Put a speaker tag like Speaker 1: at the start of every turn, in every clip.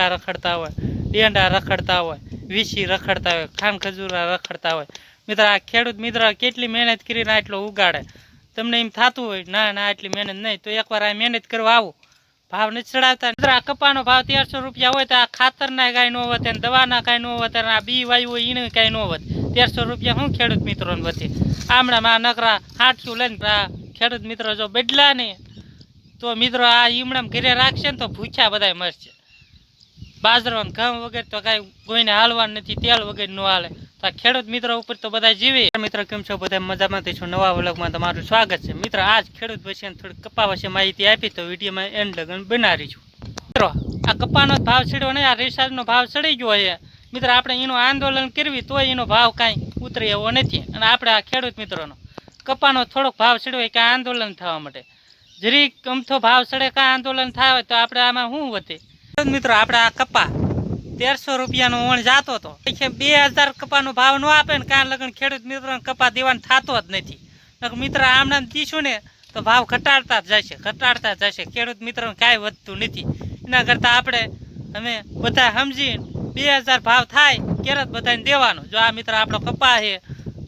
Speaker 1: પડકા રખડતા હોય ડેંડા રખડતા હોય, વીસી રખડતા હોય ખાન ખજૂરા રખડતા હોય. મિત્ર, આ ખેડૂત મિત્ર કેટલી મહેનત કરીને આટલો ઉગાડે. તમને એમ થતું હોય, ના ના, આટલી મહેનત નહીં, તો એકવાર આ મહેનત કરવા આવું. ભાવ નથી ચડાવતા. મિત્ર, આ કપાનો ભાવ તેરસો રૂપિયા હોય તો આ ખાતરના કાંઈ ન વધે ને દવાના કાંઈ ન ને આ બી વાયુ હોય એને કાંઈ ન વધે તેરસો રૂપિયા શું ખેડૂત મિત્રોને વધે આમણામાં આ નકરા હાટશું લઈને ખેડૂત મિત્રો જો બદલા ને તો મિત્રો આ ઈમણામ ઘરે રાખશે ને તો ભૂખ્યા બધાય મરશે. બાજરો ને ઘઉં વગર તો કાંઈ કોઈને હાલવાનું નથી, તેલ વગર ન હાલે. તો આ ખેડૂત મિત્રો ઉપર તો બધા જીવે. મિત્રો, કેમ છો? બધા મજામાંથી છો? નવા વ્લોગમાં તમારું સ્વાગત છે. મિત્ર, આજ ખેડૂત વિશે થોડી કપા વિશે માહિતી આપી તો વિડીયોમાં એન્ડ લગન બનાવી છું મિત્રો, આ કપાનો ભાવ ચડ્યો નહીં આ રિસાર્જનો ભાવ ચડી ગયો છે. મિત્ર, આપણે એનું આંદોલન કરવી તોય એનો ભાવ કાંઈ ઉતરે એવો નથી. અને આપણે આ ખેડૂત મિત્રોનો, કપાનો થોડોક ભાવ ચડ્યો હોય કે આંદોલન થવા માટે. જરીક અમથો ભાવ ચડે કાં આંદોલન થાય તો આપણે આમાં શું વધે? મિત્રો આપણે આ કપા તેરસો રૂપિયાનો ઓણ જાતો હતો. બે હજાર કપાનો ભાવ ન આપે ને કાં લગન ખેડૂત મિત્રોને કપા દેવાનું થતો જ નથી. મિત્ર આમણામ દીશું ને, તો ભાવ ઘટાડતા જ જશે, ઘટાડતા જ જશે. ખેડૂત મિત્રોને કાંઈ વધતું નથી. એના કરતાં આપણે, અમે બધા સમજી બે હજાર ભાવ થાય ક્યારે બધાને દેવાનો. જો આ મિત્ર આપણો કપા છે,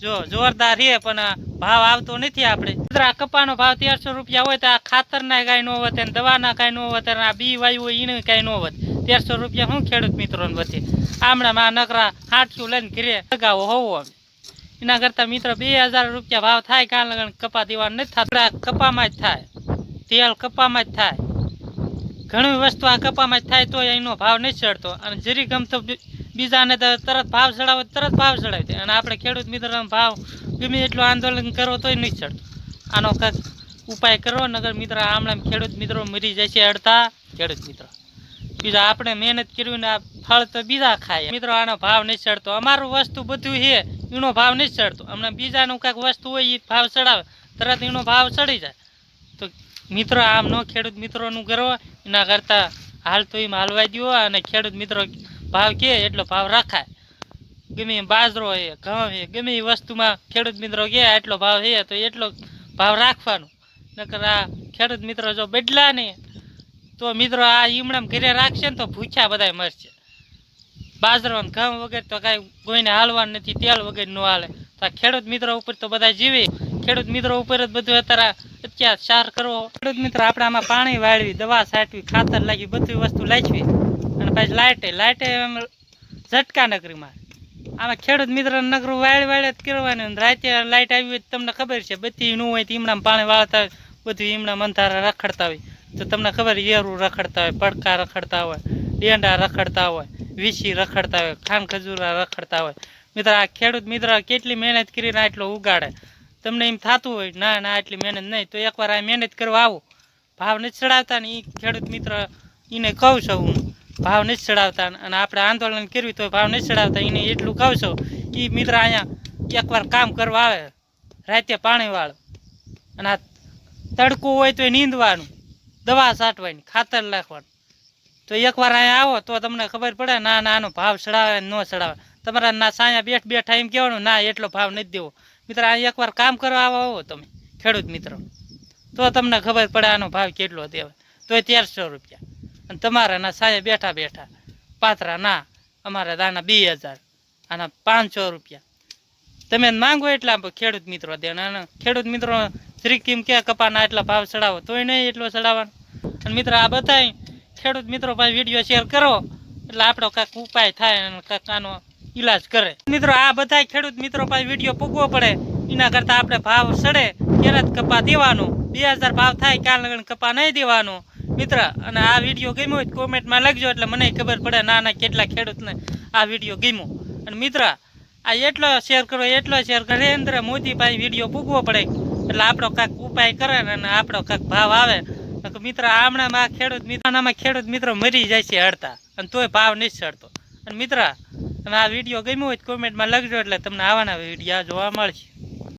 Speaker 1: જો જોરદાર છે, પણ ભાવ આવતો નથી આપણે. આ કપાનો ભાવ તેરસો રૂપિયા હોય તો આ ખાતરના કાંઈ ન વધે ને દવાના કાંઈ ન વધે અને આ બી વાયુ હોય એને કાંઈ ન વધે તેરસો રૂપિયા શું ખેડૂત મિત્રોને વધે આમણામાં આ નકરા હાટશું લઈને ઘરે લગાવો હોવો અમે. એના કરતાં મિત્ર બે હજાર રૂપિયા ભાવ થાય કાં લગન કપા દેવાનું નથી થતું. કપામાં જ થાય. તેલ કપામાં જ થાય. ઘણી વસ્તુ આ કપામાં જ થાય તો એનો ભાવ નહીં ચડતો. અને જરી ગમતો બીજાને તો તરત ભાવ ચડાવે તરત ભાવ ચડાવી દે. અને આપણે ખેડૂત મિત્રનો ભાવ ગમે એટલું આંદોલન કરો તોય નહીં ચડતો આનો કંઈક ઉપાય કરો નગર મિત્ર આમણાં ખેડૂત મિત્રો મરી છે અડધા ખેડૂત મિત્રો. બીજા આપણે મહેનત કરવી ને આ ફળ તો બીજા ખાય. મિત્રો, આનો ભાવ નહીં ચડતો. અમારું વસ્તુ બધું છે, એનો ભાવ નહીં ચડતો. હમણાં બીજાનું કાંઈક વસ્તુ હોય એ ભાવ ચડાવે. તરત એનો ભાવ ચડી જાય. તો મિત્રો, આમ ન ખેડૂત મિત્રોનું કરો, એના કરતાં હાલ તો એમ હાલવા દો અને ખેડૂત મિત્રો ભાવ કે એટલો ભાવ રાખાય. ગમે એમ બાજરો છે ઘઉં છે ગમે એ વસ્તુમાં ખેડૂત મિત્રો કે આટલો ભાવ છે તો એટલો ભાવ રાખવાનો. નકર આ ખેડૂત મિત્રો જો બદલા ને તો મિત્રો આ ઈમણામ ઘરે રાખશે ને તો ભૂખ્યા બધાય મરશે. બાજરો ઘઉં વગર તો કાંઈ કોઈને હાલવાનું નથી, તેલ વગર ન હાલે. તો ખેડૂત મિત્રો ઉપર તો બધા જીવે. ખેડૂત મિત્રો ઉપર જ બધું અત્યારે અત્યાચાર કરવો. ખેડૂત મિત્રો આપણે આમાં પાણી વાળવી, દવા છાંટવી, ખાતર લાગી બધી વસ્તુ લાચવી. અને પછી લાઇટે લાઇટે એમ ઝટકા નકરી મારે આમાં ખેડૂત મિત્ર નકરું વાળ વાળ જ કરવાનું રાતે લાઇટ આવી હોય તમને ખબર છે, બધી નું હોય તો ઈમણામ પાણી વાળતા હોય, બધું ઈમણા મંથારા રખડતા હોય. તો તમને ખબર એરું રખડતા હોય, પડકા રખડતા હોય, ડેંડા રખડતા હોય, વીસી રખડતા હોય ખાન ખજૂરા રખડતા હોય. મિત્ર, આ ખેડૂત મિત્ર કેટલી મહેનત કરીને આટલો ઉગાડે. તમને એમ થતું હોય, ના ના, આટલી મહેનત નહીં. તો એકવાર આ મહેનત કરવા આવો. ભાવ નથી ને એ ખેડૂત મિત્ર એને કહું છું હું. ભાવ નથી ચડાવતા અને આપણે આંદોલન કરવી તો ભાવ નથી ચડાવતા. એને એટલું કહું છો. એ મિત્ર અહીંયા એકવાર કામ કરવા આવે. રાતે પાણી વાળો. અને આ તડકું હોય તો નીંદવાનું. દવા છાંટવાની ખાતર નાખવાનું. તો એકવાર અહીંયા આવો તો તમને ખબર પડે, ના ના, આનો ભાવ ચડાવે ન ચડાવે. તમારા ના સાયા બેઠ બેઠા એમ કહેવાનું, ના, એટલો ભાવ નથી દેવો. મિત્ર આ એકવાર કામ કરવા આવો આવો તમે, ખેડૂત મિત્રો. તો તમને ખબર પડે આનો ભાવ કેટલો દેવાય. તોય તેરસો રૂપિયા. અને તમારા ના સાયા બેઠા બેઠા પાથરા ના અમારા દાના બે હજાર આના પાંચસો રૂપિયા. તમે માંગો એટલા ખેડૂત મિત્રો દે અને ખેડૂત મિત્રો શ્રી કિમ કે કપાના એટલા ભાવ ચડાવો તોય નહીં એટલો ચડાવવાનો. અને મિત્રો, આ બધાય ખેડૂત મિત્રો પાસે વીડિયો શેર કરો, એટલે આપણો કાંઈક ઉપાય થાય અને કાંઈક આનો ઈલાજ કરે. મિત્રો, આ બધા ખેડૂત મિત્રો પાસે વીડિયો પૂગવો પડે, એના કરતાં આપણે ભાવ સડે ત્યારે જ કપા દેવાનો. બે હજાર ભાવ થાય, કાલ લગન કપા નહીં દેવાનો. મિત્ર, અને આ વીડિયો ગમ્યો હોય કોમેન્ટમાં લખજો, એટલે મને ખબર પડે ના ના કેટલા ખેડૂતને આ વીડિયો ગમ્યો. અને મિત્ર, આ એટલો શેર કરો, એટલો શેર કરે. નરેન્દ્ર મોદી પાસે વીડિયો પૂગવો પડે. એટલે આપણો કાંક ઉપાય કરે ને અને આપણો કાંક ભાવ આવે. મિત્ર, આમણામાં આ ખેડૂત મિત્રનામાં ખેડૂત મિત્રો મરી જાય છે હડતા. અને તોય ભાવ નહીં ચડતો. અને મિત્ર અને આ વીડિયો ગમ્યો હોય કોમેન્ટમાં લખજો, એટલે તમને આવાના વીડિયો જોવા મળશે.